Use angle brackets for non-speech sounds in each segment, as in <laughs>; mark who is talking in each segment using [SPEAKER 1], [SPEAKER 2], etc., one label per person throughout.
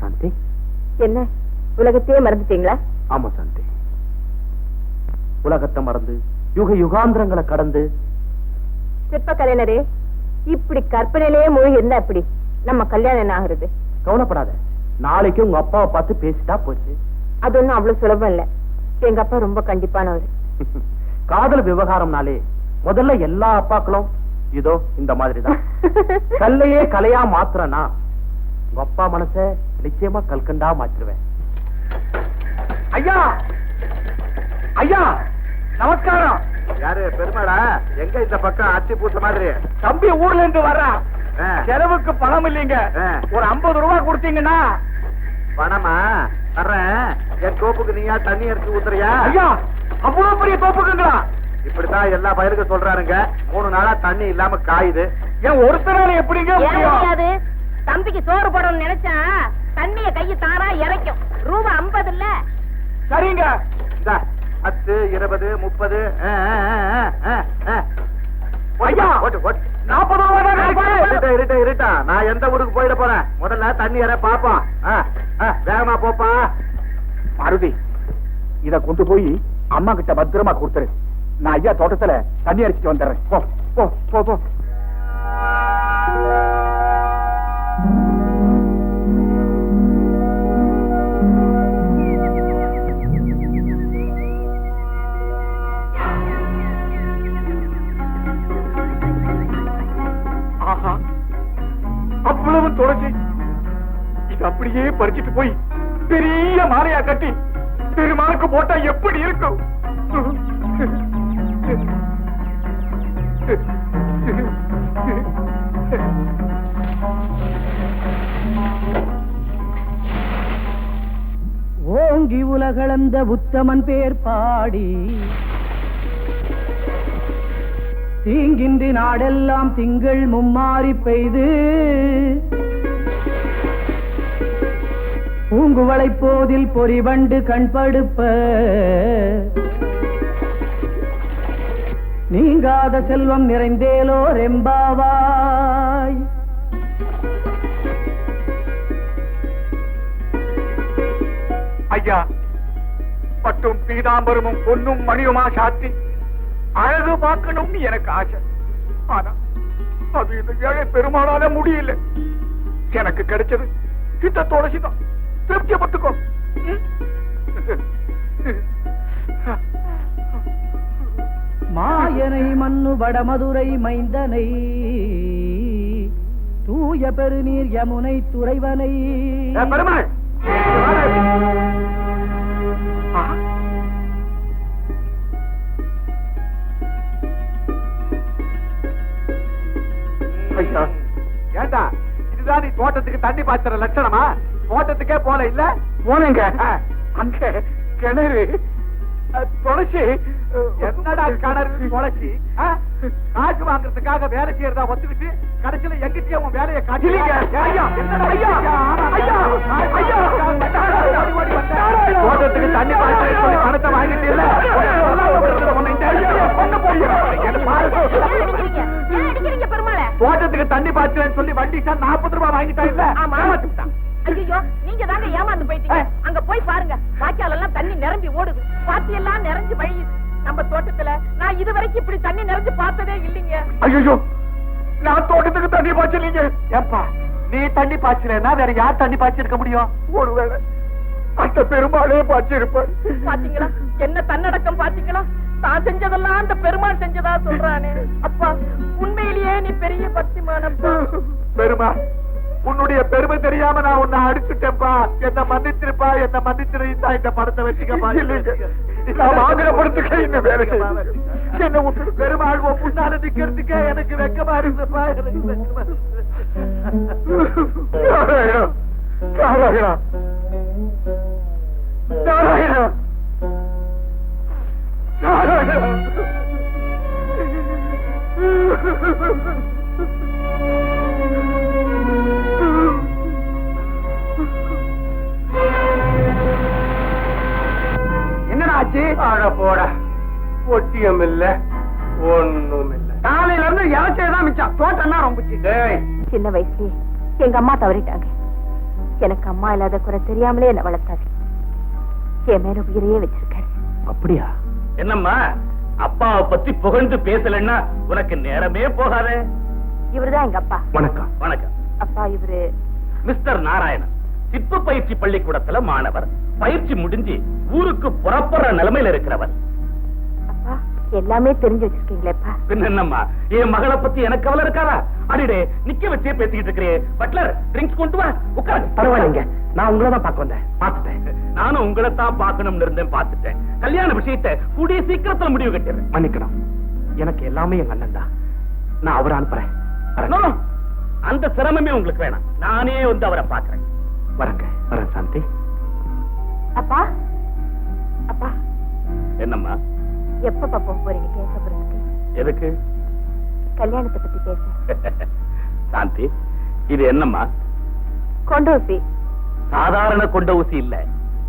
[SPEAKER 1] சாந்தி.
[SPEAKER 2] என்ன? உலகத்தையே மறந்துட்டீங்களா?
[SPEAKER 1] ஆமா சாந்தி. உலகத்தை மறந்து யுக யுகாந்திரங்களை கடந்து
[SPEAKER 2] சிற்ப கலைஞரே இப்படி கற்பனையிலேயே மூழ்கி இருந்தா அப்படி நம்ம கல்யாணம் என்ன ஆகுறது?
[SPEAKER 1] கவலைப்படாத. நாளைக்கு உங்க அப்பாவை பார்த்து பேசிட்டா போச்சு.
[SPEAKER 2] அது ஒண்ணும் அவ்வளவு சுலபம் இல்ல. எங்க அப்பா ரொம்ப கண்டிப்பானவர். <laughs>
[SPEAKER 1] காதல் விவகாரம்னாலே முதல்ல எல்லா அப்பாக்களும் இதோ இந்த மாதிரிதான். கல்லையே கலையா மாத்துறனா உங்க அப்பா மனச நிச்சயமா கல்கண்டா மாற்றிருவேன் ஐயா! ஐயா! நமஸ்காரம்!
[SPEAKER 3] யாரு பெருமாடா எங்க இந்த பக்கம் அத்தி பூச மாதிரி?
[SPEAKER 1] தம்பி ஊர்ல இருந்து வர்றான்
[SPEAKER 3] ஆ.
[SPEAKER 1] செலவுக்கு பணம் இல்லைங்க. ஒரு ஐம்பது ரூபாய் கொடுத்தீங்கன்னா.
[SPEAKER 3] பணமா? தர்றேன். என் தோப்புக்கு நீயா தண்ணி எடுத்து ஊத்துறியா?
[SPEAKER 1] ஐயா அவ்வளவு பெரிய தோப்புக்குங்களா?
[SPEAKER 3] இப்படித்தான் எல்லா பயிருக்கும் சொல்றாருங்க மூணு நாளா தண்ணி இல்லாம காயுது.
[SPEAKER 1] ஏன் ஒருத்தரால எப்படிங்க
[SPEAKER 2] முடியாது? தம்பிக்கு சோறு போடணும்னு நினைச்சா தண்ணிய கையை தாரா இறைக்கும். ரூபா ஐம்பது இல்ல?
[SPEAKER 1] சரிங்க.
[SPEAKER 3] பத்து இருபது முப்பது. நான் எந்த ஊருக்கு போயிட போறேன்? முதல்ல தண்ணி இற பாப்போம். வேகமா போப்பா.
[SPEAKER 4] மாருதி இத கொண்டு போய் அம்மா கிட்ட பத்திரமா கொடுத்துரு. நான் ஐயா தோட்டத்துல தண்ணி அடிச்சுட்டு வந்துடுறேன். போ போ போ போ. ஆஹா. அவ்வளவு தொலைச்சி இது அப்படியே பறிச்சிட்டு போய் பெரிய மாலையா கட்டி பெருமாளுக்கு போட்டா எப்படி இருக்கும்?
[SPEAKER 5] ஓங்கி உலகளந்த உத்தமன் பேர் பாடி. தீங்கின்றி நாடெல்லாம் திங்கள் மும்மாறி பெய்து. பூங்குவளை போதில் பொறிவண்டு கண்படுப்ப நீங்காத செல்வம் நிறைந்தேலோ ரெம்பாவாய்.
[SPEAKER 4] ஐயா பட்டும் பீதாம்பரமும் பொன்னும் மணியுமா சாத்தி? அழகு பார்க்கணும்னு எனக்கு ஆசை. ஆனா அது இந்த ஏழை பெருமாளால முடியல. எனக்கு கிடைச்சது இந்த துளசிதான். திருப்தியப்பட்டுக்கோ ம்?
[SPEAKER 5] மாயனை மண்ணு வடமதுரை மைந்தனை. தூய பெருநீர் யமுனை துறைவனை.
[SPEAKER 3] பெருமாள்! ஏண்டா? இதுதான் நீ தோட்டத்துக்கு தண்ணி பாய்ச்சற லட்சணமா? தோட்டத்துக்கே போல இல்ல?
[SPEAKER 4] போனேங்க. அங்க கிணறு. துளசி
[SPEAKER 3] என்னடா கிணறு தொலைச்சி காசு வாங்குறதுக்காக வேலை செய்யறதா ஒத்துக்கிட்டு கடைசியில எங்கிட்டயே உன் வேலையை
[SPEAKER 4] இல்லைங்க. ஐயா, ஐயா, ஐயா, ஐயா.
[SPEAKER 3] தோட்டத்துக்கு தண்ணி சொல்லி பணத்தை வாங்கிட்டு இல்ல தோட்டத்துக்கு தண்ணி பாய்ச்சறேன்னு சொல்லி வண்டி சார் நாற்பது ரூபாய் வாங்கிட்டா இல்ல
[SPEAKER 2] நீங்க தாங்க ஏமாந்து போயிட்டீங்க. அங்க போய் பாருங்க. எல்லாம் நிரம்பி ஓடுது. பாத்தி எல்லாம் நிறைஞ்சு வழியுது. நம்ம தோட்டத்துல நான் இது வரைக்கும் இப்படி தண்ணி நிறைஞ்சு பார்த்ததே இல்லைங்க.
[SPEAKER 4] ஐயோ நான் தோட்டத்துக்கு தண்ணி பாய்ச்சலீங்க.
[SPEAKER 3] ஏப்பா நீ தண்ணி பாய்ச்சலன்னா வேற யார் தண்ணி பாய்ச்சிருக்க முடியும்?
[SPEAKER 4] ஒருவேளை அந்த பெருமாளே பாய்ச்சிருப்பார்.
[SPEAKER 2] பாத்தீங்களா? என்ன தன்னடக்கம் பாத்தீங்களா? தான் செஞ்சதெல்லாம் அந்த பெருமாள் செஞ்சதா சொல்றானே. அப்பா உண்மையிலேயே நீ பெரிய பக்திமானப்பா
[SPEAKER 3] பெருமா உன்னுடைய பெருமை தெரியாம நான் உன்னை அடிச்சுட்டேன்ப்பா என்ன மன்னிச்சிருப்பா என்ன மன்னிச்சிருந்தா இந்த படத்தை வச்சுக்கப்பா.
[SPEAKER 4] நான் வாங்குற என்ன
[SPEAKER 3] பெருமாள் முன்னால நிக்கிறதுக்கே எனக்கு வெக்கமா இருந்தப்பா எனக்கு வெக்கமா
[SPEAKER 4] நாராயணா நாராயணா நாராயணா
[SPEAKER 2] சின்ன வயசுலயே எங்க அம்மா தவறிட்டாங்க. எனக்கு அம்மா இல்லாத குறை தெரியாமலே என்ன வளர்த்தாரு என் மேல உயிரையே வச்சிருக்காரு.
[SPEAKER 1] அப்படியா?
[SPEAKER 6] என்னம்மா? அப்பாவை பத்தி புகழ்ந்து பேசலன்னா உனக்கு நேரமே போகாதே.
[SPEAKER 2] இவருதான் எங்க அப்பா.
[SPEAKER 1] வணக்கம்.
[SPEAKER 6] வணக்கம்.
[SPEAKER 2] அப்பா இவரு
[SPEAKER 6] மிஸ்டர் நாராயணன் சிற்ப பயிற்சி பள்ளிக்கூடத்துல மாணவர். பயிற்சி முடிஞ்சு ஊருக்கு புறப்படுற நிலைமையில இருக்கிறவர்.
[SPEAKER 2] எல்லாமே தெரிஞ்சு வச்சிருக்கீங்களேப்பா.
[SPEAKER 6] என்னம்மா என் மகளை பத்தி எனக்கு கவலை இருக்காரா அடிடே நிக்க வச்சே பேசிக்கிட்டு இருக்கிறே. பட்லர் ட்ரிங்க்ஸ் கொண்டு வா. உட்காரு.
[SPEAKER 1] பரவாயில்லைங்க. நான் உங்களை தான் பார்க்க வந்தேன். பார்த்துட்டேன்.
[SPEAKER 6] நானும் உங்களை தான் பார்க்கணும்னு இருந்தேன் பார்த்துட்டேன். கல்யாண விஷயத்தை கூடிய சீக்கிரத்துல முடிவு கட்டிடுறேன்.
[SPEAKER 1] மன்னிக்கணும். எனக்கு எல்லாமே எங்க அண்ணன் தான். நான் அவரை அனுப்புறேன்.
[SPEAKER 6] அந்த சிரமமே உங்களுக்கு வேணாம். நானே வந்து அவரை பாக்குறேன்
[SPEAKER 1] வரேங்க. வரேன் சாந்தி.
[SPEAKER 2] அப்பா. அப்பா.
[SPEAKER 6] என்னம்மா?
[SPEAKER 2] எப்பப்பா போக போறீங்க? கேசபுரத்துக்கு
[SPEAKER 6] எதுக்கு?
[SPEAKER 2] கல்யாணத்தை பத்தி பேச. <laughs>
[SPEAKER 6] சாந்தி இது என்னம்மா?
[SPEAKER 2] கொண்டு ஊசி.
[SPEAKER 6] சாதாரண கொண்ட ஊசி இல்ல.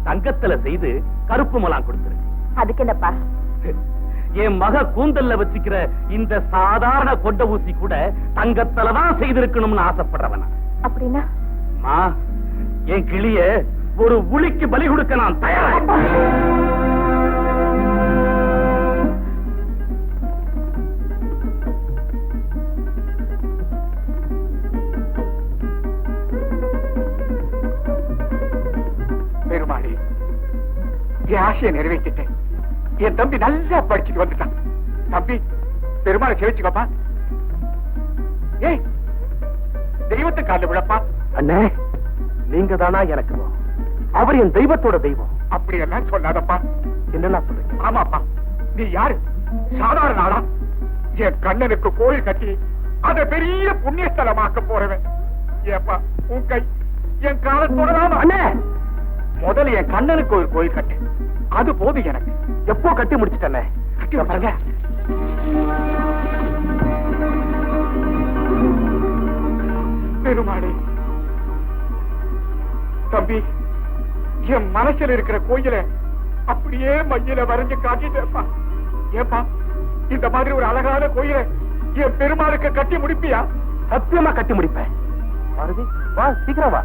[SPEAKER 6] தங்கத்துல செய்து கருப்பு முலாம் கொடுத்திருக்கு.
[SPEAKER 2] அதுக்கு என்னப்பா?
[SPEAKER 6] என் மக கூந்தல்ல வச்சுக்கிற இந்த சாதாரண கொண்ட ஊசி கூட தங்கத்துல தான் செய்திருக்கணும்னு ஆசைப்படுறவனா.
[SPEAKER 2] அப்படின்னா?
[SPEAKER 6] என் கிளிய ஒரு உளிக்கு பலி கொடுக்க நான் தயாரா?
[SPEAKER 4] என் ஆசையை நிறைவேற்றிட்டேன். என் தம்பி நல்லா படிச்சுட்டு வந்துட்டான். தம்பி பெருமாளை சேவிச்சுக்கப்பா. ஏய் தெய்வத்தை கால விழப்பா.
[SPEAKER 1] அண்ணே நீங்க தானா எனக்கு அவர் என் தெய்வத்தோட தெய்வம்.
[SPEAKER 4] அப்படி எல்லாம் சொல்லாதப்பா.
[SPEAKER 1] என்னெல்லாம் சொல்றீங்க?
[SPEAKER 4] ஆமாப்பா நீ யாரு? சாதாரண ஆளா? என் கண்ணனுக்கு கோயில் கட்டி அதை பெரிய புண்ணியஸ்தலமாக்க போறவன். ஏப்பா உன் கை என் காலத்தோட
[SPEAKER 1] அண்ணே
[SPEAKER 4] முதல்ல என் கண்ணனுக்கு ஒரு கோயில் கட்டு. அது போதும் எனக்கு.
[SPEAKER 1] எப்போ கட்டி முடிச்சிட்டேனே?
[SPEAKER 4] கட்டி பாருங்க. பெருமாளே. தம்பி என் மனசுல இருக்கிற கோயில அப்படியே மையில வரைஞ்சு காட்டிட்டேப்பா ஏப்பா இந்த மாதிரி ஒரு அழகான கோயில என் பெருமாளுக்கு கட்டி முடிப்பியா?
[SPEAKER 1] சத்தியமா கட்டி முடிப்பேன். வா சீக்கிரம் வா.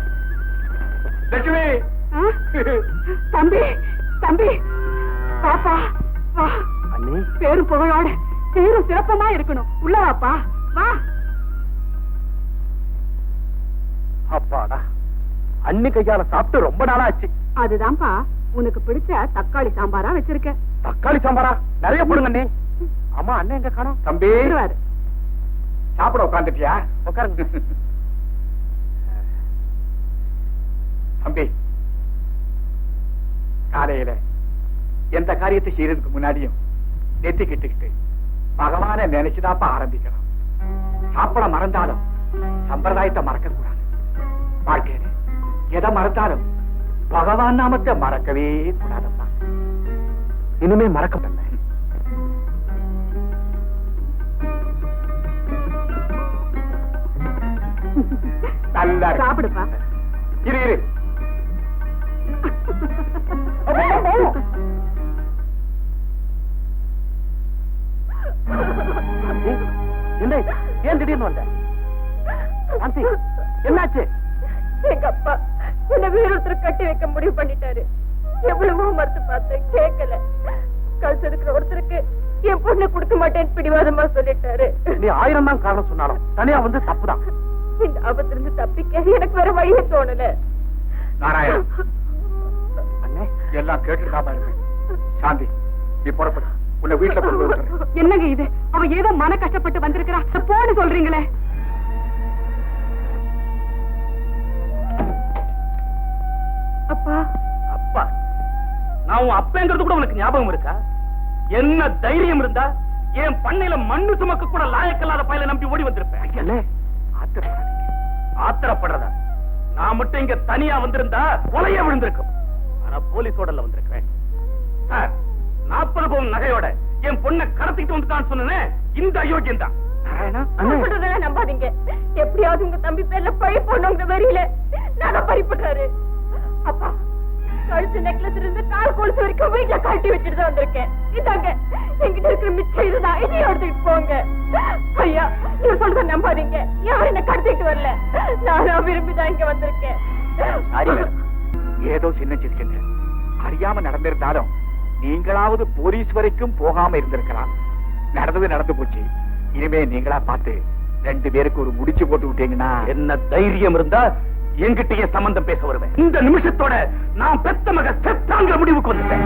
[SPEAKER 4] லட்சுமி!
[SPEAKER 2] தம்பி தம்பி. பாப்பா வா.
[SPEAKER 1] அண்ணி.
[SPEAKER 2] பேரும் புகழோட சீரும் சிறப்பமா இருக்கணும். உள்ள வாப்பா. வா.
[SPEAKER 1] அப்பாடா. அண்ணி கையால சாப்பிட்டு ரொம்ப நாளா ஆச்சு
[SPEAKER 2] அதுதான்ப்பா. உனக்கு பிடிச்ச தக்காளி சாம்பாரா வச்சிருக்கேன்
[SPEAKER 1] தக்காளி சாம்பாரா? நிறைய போடுங்க அண்ணி. அம்மா அண்ணன் எங்க காணோம்?
[SPEAKER 4] தம்பி. சாப்பிட உட்காந்துட்டியா
[SPEAKER 1] உட்காருங்க.
[SPEAKER 4] தம்பி காலையில எந்த காரியத்தை செய்யறதுக்கு முன்னாடியும் நெத்தி கிட்டுக்கிட்டு பகவானை நினைச்சுதாப்பா ஆரம்பிக்கணும். சாப்பிட மறந்தாலும் சம்பிரதாயத்தை மறக்க கூடாது வாழ்க்கையில எதை மறந்தாலும் பகவான் நாமத்தை மறக்கவே கூடாதப்பா.
[SPEAKER 1] இனிமே மறக்க மாட்டேன்.
[SPEAKER 4] நல்லா.
[SPEAKER 2] சாப்பிடுப்பா.
[SPEAKER 4] இரு இரு.
[SPEAKER 2] பிடிவாதமா சொல்லிட்டாரு.
[SPEAKER 1] நீ ஆயிரம் தான் காரணம் சொன்னாலும் தனியா வந்து தப்புதான்.
[SPEAKER 2] இந்த ஆபத்திலிருந்து தப்பிக்க எனக்கு வேற வழியே தோணல.
[SPEAKER 4] நாராயணன்
[SPEAKER 1] அண்ணே
[SPEAKER 4] எல்லாம் இருக்கு சாந்தி நீ புறப்படு. உன்னை வீட்டுல கொண்டு.
[SPEAKER 2] என்னங்க இது? அவ ஏதோ மன கஷ்டப்பட்டு வந்திருக்கிறா. போன்னு சொல்றீங்களே. அப்பா.
[SPEAKER 6] அப்பா நான் உன் அப்பங்கிறது கூட உனக்கு ஞாபகம் இருக்கா? என்ன தைரியம் இருந்தா என் பண்ணையில மண்ணு சுமக்க கூட லாயக்கல்லாத பயல நம்பி ஓடி வந்திருப்பேன். ஆத்திரப்படுறதா? நான் மட்டும் இங்க தனியா வந்திருந்தா கொலைய விழுந்திருக்கும். ஆனா போலீஸோடல வந்திருக்கிறேன். சார் நாற்பது பவுன் நகையோட என் பொண்ணை கடத்திட்டு வந்துட்டான்னு சொன்னேனே இந்த அயோக்கியம் தான்
[SPEAKER 2] நம்பாதீங்க. எப்படியாவது உங்க தம்பி பேர்ல பழி போடணுங்கிற வரியில நாங்க பறிப்பட்டாரு அப்பா கழுத்து நெக்லஸ் இருந்து கால் கொலுசு வரைக்கும் வீட்டுல கழட்டி வச்சுட்டு தான் வந்திருக்கேன். இதாங்க என்கிட்ட இருக்கிற மிச்சம் இதுதான். இதையும் எடுத்துக்கிட்டு போங்க. ஐயா நீங்க சொல்றத நம்பாதீங்க. யாரும் என்ன கடத்திட்டு வரல. நானா விரும்பிதான் இங்க வந்திருக்கேன்.
[SPEAKER 4] ஏதோ சின்ன சிரிக்குங்க அறியாம நடந்திருந்தாலும் நீங்களாவது போலீஸ் வரைக்கும் போகாம இருந்திருக்கலாம். நடந்தது நடந்து போச்சு. இனிமே நீங்களா பார்த்து ரெண்டு பேருக்கு ஒரு முடிச்சு போட்டு விட்டீங்கன்னா
[SPEAKER 6] என்ன தைரியம் இருந்தா என்கிட்டயே சம்பந்தம் பேச வருவேன். இந்த நிமிஷத்தோட நான் பெத்த மக செத்தாங்கிற முடிவுக்கு வந்துட்டேன்.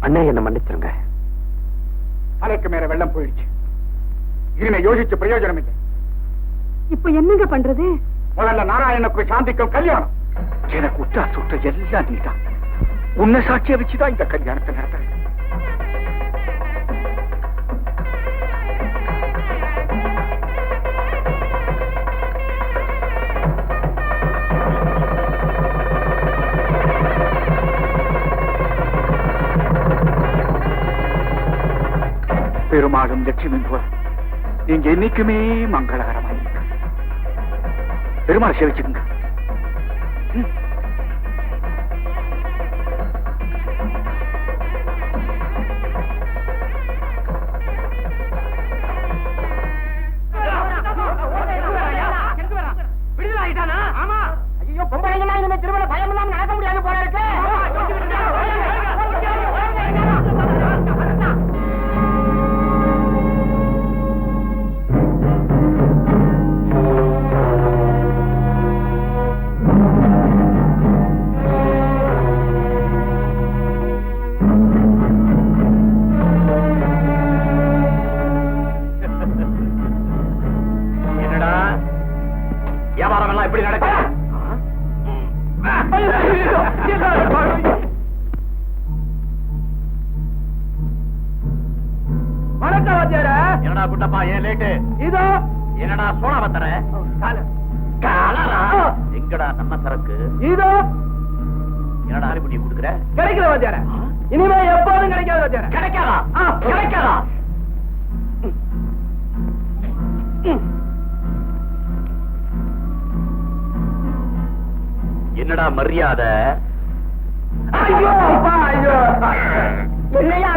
[SPEAKER 6] அண்ணா என்ன மன்னிச்சிருங்க.
[SPEAKER 4] தலைக்கு மேல வெள்ளம் போயிடுச்சு. இனிமே யோசிச்சு பிரயோஜனம் இல்லை.
[SPEAKER 2] இப்ப என்னங்க பண்றது?
[SPEAKER 4] முதல்ல நாராயணனுக்கும் சாந்திக்கும் கல்யாணம். எனக்கு உற்றா சுற்ற எல்லாம் நீதான். உன்னை சாட்சிய வச்சுதான் இந்த கல்யாணத்தை நடத்துறேன். பெருமாளும் லட்சுமி நீங்க என்னைக்குமே மங்களகரமாயிருக்க பெருமாள் சேவிச்சுக்குங்க
[SPEAKER 6] என்னடா குட்டப்பா ஏன் லேட்டு
[SPEAKER 1] இதோ.
[SPEAKER 6] என்னடா சோனா வத்தற? காலரா. எங்கடா நம்ம சரக்கு?
[SPEAKER 1] இதோ.
[SPEAKER 6] என்னடா அறிவுட்டி கொடுக்குற?
[SPEAKER 1] கிடைக்கல வாத்தியார. இனிமே எப்போதும் கிடைக்காது வாத்தியார.
[SPEAKER 6] கிடைக்காதா. கிடைக்காதா? என்னடா மரியாதை?
[SPEAKER 1] ஐயோ ஐயோ. என்னையா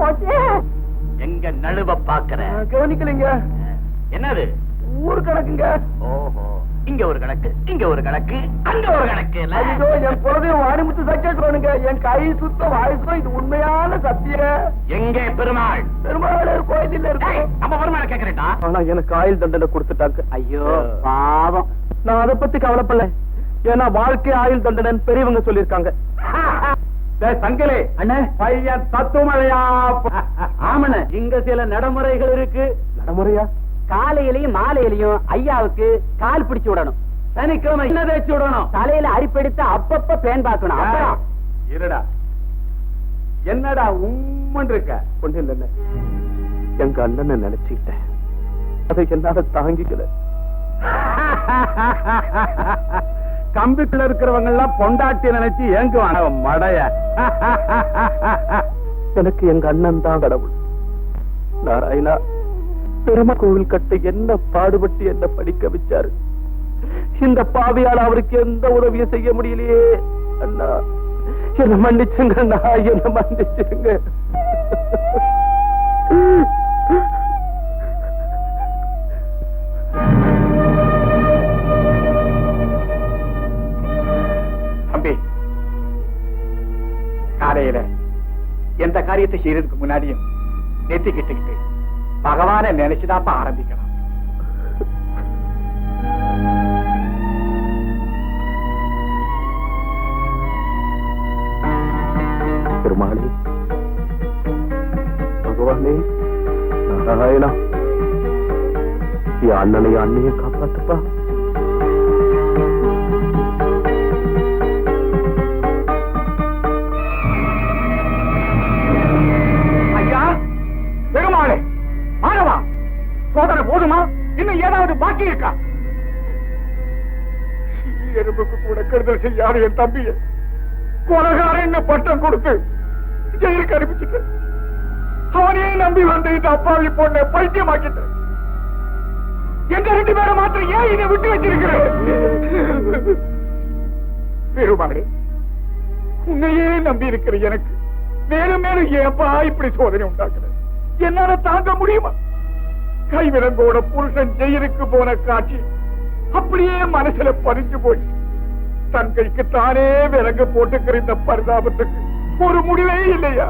[SPEAKER 2] போச்சு.
[SPEAKER 6] எங்க நழுவ பாக்குற?
[SPEAKER 1] கவனிக்கலைங்க
[SPEAKER 6] என்னது?
[SPEAKER 1] ஊர் கணக்குங்க.
[SPEAKER 6] ஓஹோ இங்க ஒரு கணக்கு இங்க ஒரு கணக்கு அங்க ஒரு கணக்கு?
[SPEAKER 1] ஐயோ என் குலதெய்வம் வாணிமுத்து சக்கேஸ்வரனுங்க என் கை சுத்த வாய்ஸும் இது உண்மையான சத்தியம்
[SPEAKER 6] எங்கே பெருமாள்?
[SPEAKER 1] பெருமாள் கோயிலில் இருக்கு.
[SPEAKER 6] நம்ம பெருமாளை கேக்குறேன்டா
[SPEAKER 1] ஆனா எனக்கு ஆயுள் தண்டனை கொடுத்துட்டாங்க. ஐயோ பாவம். நான் அதை பத்தி கவலைப்படல. ஏன்னா வாழ்க்கை ஆயுள் தண்டனை பெரியவங்க சொல்லிருக்காங்க சங்கலே. அண்ணே. பையன் தத்துவமழையா ஆமண்ண. இங்க சில நடைமுறைகள் இருக்கு. நடைமுறையா?
[SPEAKER 5] காலையிலயும் மாலையிலயும் ஐயாவுக்கு கால் பிடிச்சு விடணும்.
[SPEAKER 1] சனிக்கிழமை. என்ன தேய்ச்சி விடணும்.
[SPEAKER 5] தலையில அரிப்பெடுத்து அப்பப்ப பேன் பார்க்கணும்.
[SPEAKER 1] இருடா. என்னடா உம்மன் இருக்க ஒண்ணு இல்ல எங்க அண்ணனை நினைச்சுக்கிட்டேன். அதை என்னால தாங்கிக்கல. <laughs> கம்பிக்குள்ள இருக்கிறவங்க எல்லாம் பொண்டாட்டி நினைச்சு ஏங்குவாங்க மடைய. <laughs> எனக்கு எங்க அண்ணன் தான் கடவுள். நாராயணா பெருமா கோவில் கட்ட என்ன பாடுபட்டு என்ன படிக்க வச்சாரு? இந்த பாவியால் அவருக்கு எந்த உதவியும் செய்ய முடியலையே. அண்ணா என்ன மன்னிச்சுங்க அண்ணா என்ன மன்னிச்சுங்க. <laughs> எந்த காரியத்தை செய்யறதுக்கு முன்னாடியும் நெத்திக்கிட்டுக்கிட்டு பகவானை நினைச்சுதாப்பா ஆரம்பிக்கணும் பெருமாளே பகவானே நாராயணா என் அண்ணனை அண்ணைய காப்பாத்துப்பா எனக்கு பாக்கி இருக்கா? எறும்புக்கு கூட கெடுதல் செய்யாத என் தம்பிய. கொலகாரன் பட்டம் கொடுத்து ஜெயிலுக்கு அனுப்பிச்சுட்டு
[SPEAKER 4] அவனே நம்பி வந்து இந்த அப்பாவி பொண்ணை பைத்தியமாக்கிட்டு எங்க ரெண்டு பேரை மாத்திரம் ஏன் இதை விட்டு வச்சிருக்கிறேன் உன்னையே நம்பி இருக்கிற எனக்கு மேலும் மேலும் ஏப்பா இப்படி சோதனை உண்டாக்குற என்னால தாங்க முடியுமா? கைவிலங்கோட புருஷன் ஜெயிலுக்கு போன காட்சி அப்படியே மனசுல பதிஞ்சு போச்சு. தன் கைக்கு தானே விலங்கு போட்டுக்கிற இந்த பரிதாபத்துக்கு ஒரு முடிவே இல்லையா?